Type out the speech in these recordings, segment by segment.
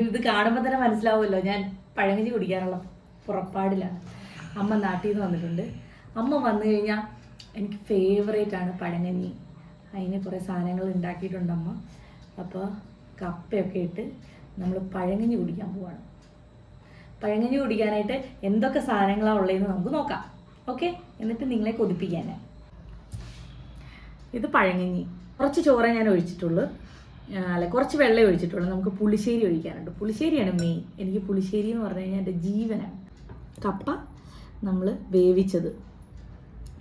ഇത് കാണുമ്പോൾ തന്നെ മനസ്സിലാവുമല്ലോ. ഞാൻ പഴങ്കഞ്ഞി കുടിക്കാനുള്ള പുറപ്പാടിലാണ്. അമ്മ നാട്ടിൽ നിന്ന് വന്നിട്ടുണ്ട്. അമ്മ വന്നു കഴിഞ്ഞാൽ എനിക്ക് ഫേവറേറ്റ് ആണ് പഴങ്കഞ്ഞി. അതിന് കുറേ സാധനങ്ങൾ ഉണ്ടാക്കിയിട്ടുണ്ട് അമ്മ. അപ്പോൾ കപ്പയൊക്കെ ഇട്ട് നമ്മൾ പഴങ്കഞ്ഞി കുടിക്കാൻ പോവാണ്. പഴങ്കഞ്ഞി കുടിക്കാനായിട്ട് എന്തൊക്കെ സാധനങ്ങളാണ് ഉള്ളതെന്ന് നമുക്ക് നോക്കാം. ഓക്കെ? എന്നിട്ട് നിങ്ങളെ കൊതിപ്പിക്കാനാണ് ഇത് പഴങ്കഞ്ഞി. കുറച്ച് ചോറേ ഞാൻ ഒഴിച്ചിട്ടുള്ളൂ. അല്ല കുറച്ച് വെള്ളം ഒഴിച്ചിട്ടുള്ളൂ. നമുക്ക് പുളിശ്ശേരി ഒഴിക്കാനുണ്ട്. പുളിശ്ശേരിയാണ് മെയിൻ എനിക്ക് പുളിശ്ശേരി എന്ന് പറഞ്ഞു കഴിഞ്ഞാൽ എന്റെ ജീവനാണ്. കപ്പ നമ്മൾ വേവിച്ചത്.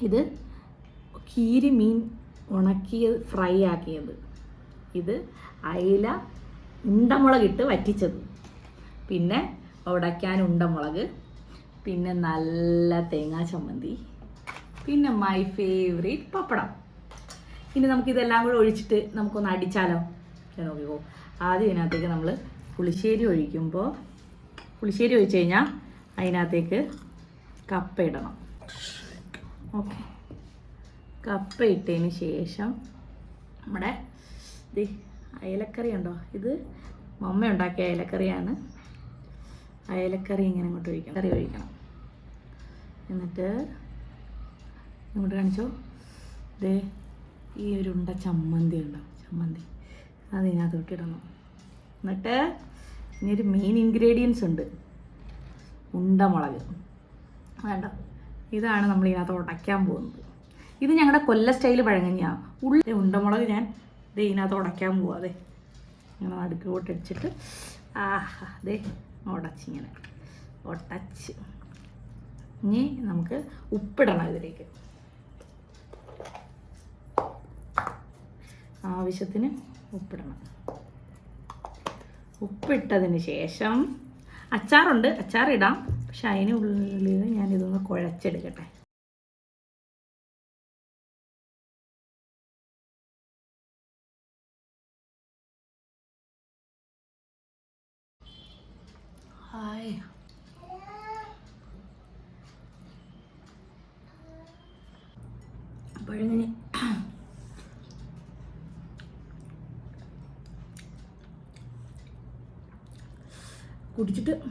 ഇത് കീരി മീൻ ഉണക്കിയ ഫ്രൈ ആക്കിയത്. ഇത് അയില ഉണ്ടമുളകിട്ട് വറ്റിച്ചത്. പിന്നെ ഉടയ്ക്കാൻ ഉണ്ടമുളക്. പിന്നെ നല്ല തേങ്ങാ ചമ്മന്തി. പിന്നെ മൈ ഫേവറേറ്റ് പപ്പടം. ഇനി നമുക്കിതെല്ലാം കൂടെ ഒഴിച്ചിട്ട് നമുക്കൊന്ന് അടിച്ചാലോ? നോക്കിക്കോ. ആദ്യം ഇതിനകത്തേക്ക് നമ്മൾ പുളിശ്ശേരി ഒഴിക്കുമ്പോൾ പുളിശ്ശേരി ഒഴിച്ച് കഴിഞ്ഞാൽ അതിനകത്തേക്ക് കപ്പ ഇടണം. ഓക്കെ കപ്പ ഇട്ടതിന് ശേഷം നമ്മുടെ ഇത് അയലക്കറി ഉണ്ടോ? ഇത് മമ്മ ഉണ്ടാക്കിയ അയലക്കറിയാണ്. അയലക്കറി ഇങ്ങനെ ഇങ്ങോട്ട് ഒഴിക്കണം. കറി ഒഴിക്കണം. എന്നിട്ട് ഇങ്ങോട്ട് കാണിച്ചോ. ദേ ഈ ഒരു ഉണ്ട ചമ്മന്തി ഉണ്ടോ? ചമ്മന്തി. അത് ഇതിനകത്തോട്ട് ഇടണം. എന്നിട്ട് ഇനി ഒരു മെയിൻ ഇൻഗ്രീഡിയൻസ് ഉണ്ട് ഉണ്ടമുളക് വേണ്ട. ഇതാണ് നമ്മൾ ഇതിനകത്ത് ഉടയ്ക്കാൻ പോകുന്നത്. ഇത് ഞങ്ങളുടെ കൊല്ല സ്റ്റൈൽ പഴങ്ങഞ്ഞിയാണ് ഉള്ള ഉണ്ടമുളക് ഞാൻ ഇത് ഇതിനകത്ത് ഉടയ്ക്കാൻ പോവാ അതെ ഇങ്ങനെ നടുക്കോട്ട് അടിച്ചിട്ട് ആഹാ അതെ ഉടച്ചിങ്ങനെ. ഉടച്ച്. ഇനി നമുക്ക് ഉപ്പിടണം ഇതിലേക്ക്. ആവശ്യത്തിന് ഉപ്പിടണം. ഉപ്പിട്ടതിന് ശേഷം അച്ചാറുണ്ട് അച്ചാർ ഇടാം പക്ഷെ ഞാൻ ഇതൊന്ന് കുഴച്ചെടുക്കട്ടെ. ഹായ്. കുടിച്ചിട്ട്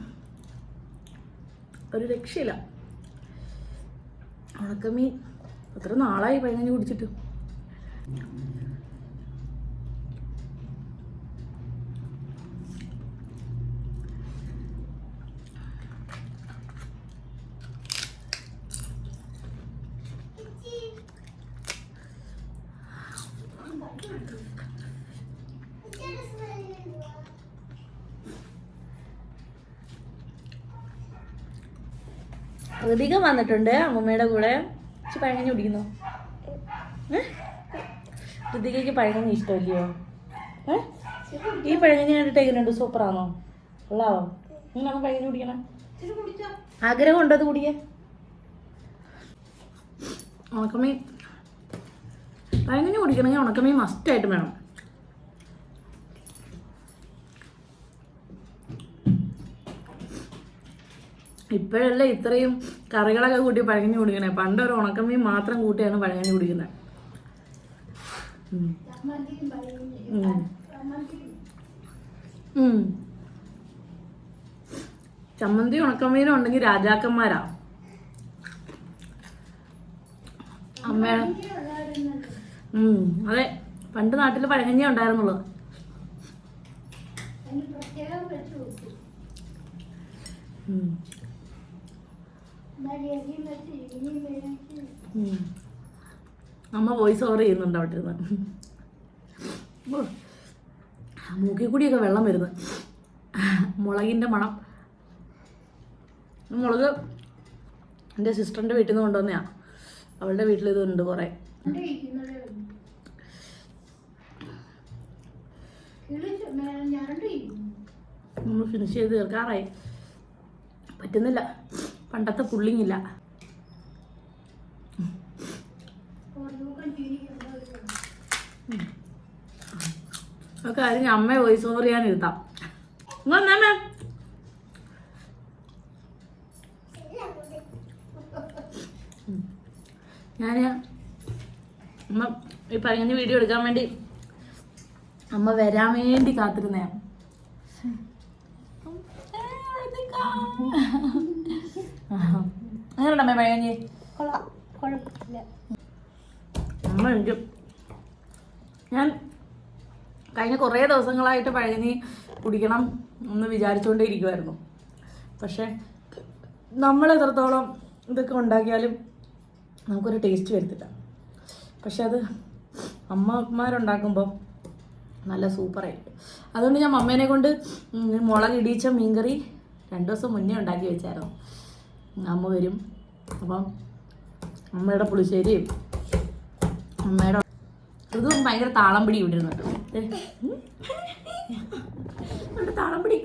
ഒരു രക്ഷയില്ല. ഉണക്കമീൻ. എത്ര നാളായി പതിനഞ്ഞ് കുടിച്ചിട്ട്? ഋതിക വന്നിട്ടുണ്ട് അമ്മമ്മയുടെ കൂടെ. പഴങ്ങനെ കുടിക്കുന്നോ? ഋതികയ്ക്ക് പഴങ്ങഞ്ഞി ഇഷ്ടമല്ലയോ? ഈ പഴങ്ങഞ്ഞി കണ്ടിട്ട് എങ്ങനെയുണ്ട്? സൂപ്പറാണോ? ഉള്ളാവോ ഇങ്ങനെയാണോ പഴങ്ങഞ്ഞി കുടിക്കണം. ആഗ്രഹം ഉണ്ടോ അത് കുടിക്കാൻ? ഉണക്കമീൻ. പഴങ്ങഞ്ഞി കുടിക്കണമെങ്കിൽ ഉണക്കമീൻ മസ്റ്റായിട്ട് വേണം. ഇപ്പോഴല്ലേ ഇത്രയും കറികളൊക്കെ കൂട്ടി പഴകഞ്ഞു കുടിക്കണേ. പണ്ട് ഒരു ഉണക്കമീൻ മാത്രം കൂട്ടിയാണ് പഴകഞ്ഞു കുടിക്കുന്നത്. ചമ്മന്തി ഉണക്കമീനും ഉണ്ടെങ്കിൽ രാജാക്കന്മാരാ. അമ്മ. ഉം. അതെ പണ്ട് നാട്ടിൽ പഴകഞ്ഞേ ഉണ്ടായിരുന്നുള്ളൂ. ഉം. അമ്മ വോയിസ് ഓവർ ചെയ്യുന്നുണ്ട് അവിടെ ഇരുന്ന്. മൂക്കിൽ കൂടിയൊക്കെ വെള്ളം വരുന്നു. മുളകിന്റെ മണം. മുളക് എന്റെ സിസ്റ്ററിന്റെ വീട്ടിൽ നിന്ന് കൊണ്ടുവന്നെയാണ് അവളുടെ വീട്ടിൽ ഇതുണ്ട് കുറേ. നമ്മൾ ഫിനിഷ് ചെയ്ത് തീർക്കാറായി. പറ്റുന്നില്ല. പണ്ടത്തെ പുള്ളിങ്ങില്ല. കാര്യം ഞാൻ അമ്മയെ വോയിസ് ഓവർ ഇരുത്താം. വന്നേ ഞാൻ അമ്മ ഈ പറയുന്ന വീഡിയോ എടുക്കാൻ വേണ്ടി അമ്മ വരാൻ വേണ്ടി കാത്തിരുന്നേ പഴങ്കഞ്ഞി കൊള്ളാം. കുഴപ്പമില്ല. അമ്മ ഞാൻ കഴിഞ്ഞ കുറേ ദിവസങ്ങളായിട്ട് പഴകഞ്ഞി കുടിക്കണം എന്ന് വിചാരിച്ചുകൊണ്ടേ ഇരിക്കുമായിരുന്നു പക്ഷേ നമ്മൾ എത്രത്തോളം ഇതൊക്കെ ഉണ്ടാക്കിയാലും നമുക്കൊരു ടേസ്റ്റ് വരുത്തില്ല. പക്ഷെ അത് അമ്മമാരുണ്ടാക്കുമ്പോൾ നല്ല സൂപ്പറായിരിക്കും. അതുകൊണ്ട് ഞാൻ മമ്മേനെ കൊണ്ട് മുളക് ഇടിച്ച മീൻകറി രണ്ട് ദിവസം മുന്നേ ഉണ്ടാക്കി വെച്ചായിരുന്നു. അമ്മ വരും. അപ്പം അമ്മയുടെ പുളിശ്ശേരിയും അമ്മയുടെ ഇതും ഭയങ്കര താളം പിടി വിട്ടിരുന്നുണ്ട് അവളുടെ താളം പിടി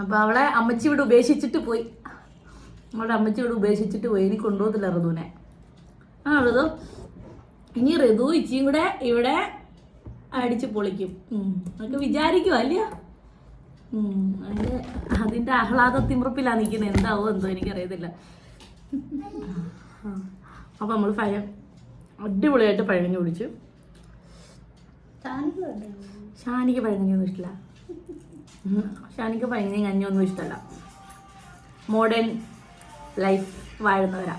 അപ്പൊ അവളെ അമ്മച്ചി ഇവിടെ ഉപേക്ഷിച്ചിട്ട് പോയി. അവളുടെ അമ്മച്ചി ഇവിടെ ഉപേക്ഷിച്ചിട്ട് പോയി. ഇനി കൊണ്ടുപോകത്തില്ല ഋതുവിനെ. ആ ഋതു. ഇനി ഋതു ഇച്ചിയും കൂടെ ഇവിടെ അടിച്ച് പൊളിക്കും. നമുക്ക് വിചാരിക്കും അല്ലയോ. അതിന്റെ അതിന്റെ ആഹ്ലാദ തിമിർപ്പിലാണ് നിൽക്കുന്നത് എന്താവോ എന്തോ എനിക്കറിയത്തില്ല. അപ്പം നമ്മൾ പഴം അടിപൊളിയായിട്ട് പഴഞ്ഞു താനിക്ക് വേണ്ടേ ഷാനിക്ക് പഴങ്ങിയൊന്നും ഇഷ്ടമില്ല. ഷാനിക്ക് പഴങ്ങി കഞ്ഞൊന്നും ഇഷ്ടമല്ല മോഡേൺ ലൈഫ് വാഴുന്നവരാ.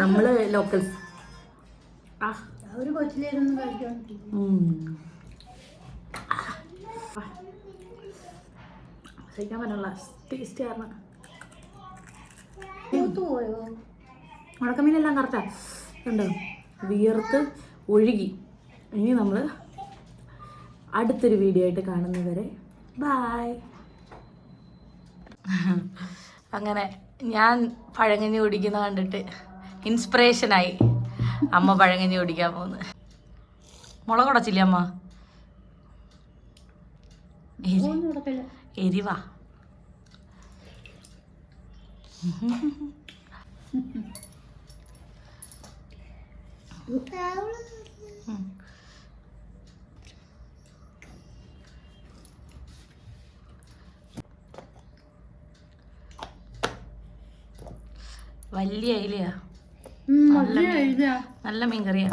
നമ്മൾ ലോക്കൽസ്. ആ ഒരു കൊച്ചിലേക്കൊന്നും കഴിക്കാൻ ഉം. സഹിക്കാൻ പറ്റുള്ള ടേസ്റ്റ് കാരണം ഉണക്കമീനെല്ലാം കറക്റ്റാ ഉണ്ടോ വിയർത്ത് ഒഴുകി. ഇനി നമ്മൾ അടുത്തൊരു വീഡിയോ ആയിട്ട് കാണുന്നവരെ ബായ് അങ്ങനെ ഞാൻ പഴങ്ങഞ്ഞി കുടിക്കുന്ന കണ്ടിട്ട് ഇൻസ്പിറേഷനായി അമ്മ പഴങ്ങഞ്ഞി കുടിക്കാൻ പോകുന്നത്. മുളകുടച്ചില്ലേ അമ്മ? എരിവാ. വലിയ ഇലയാ നല്ല മീൻകറിയാ.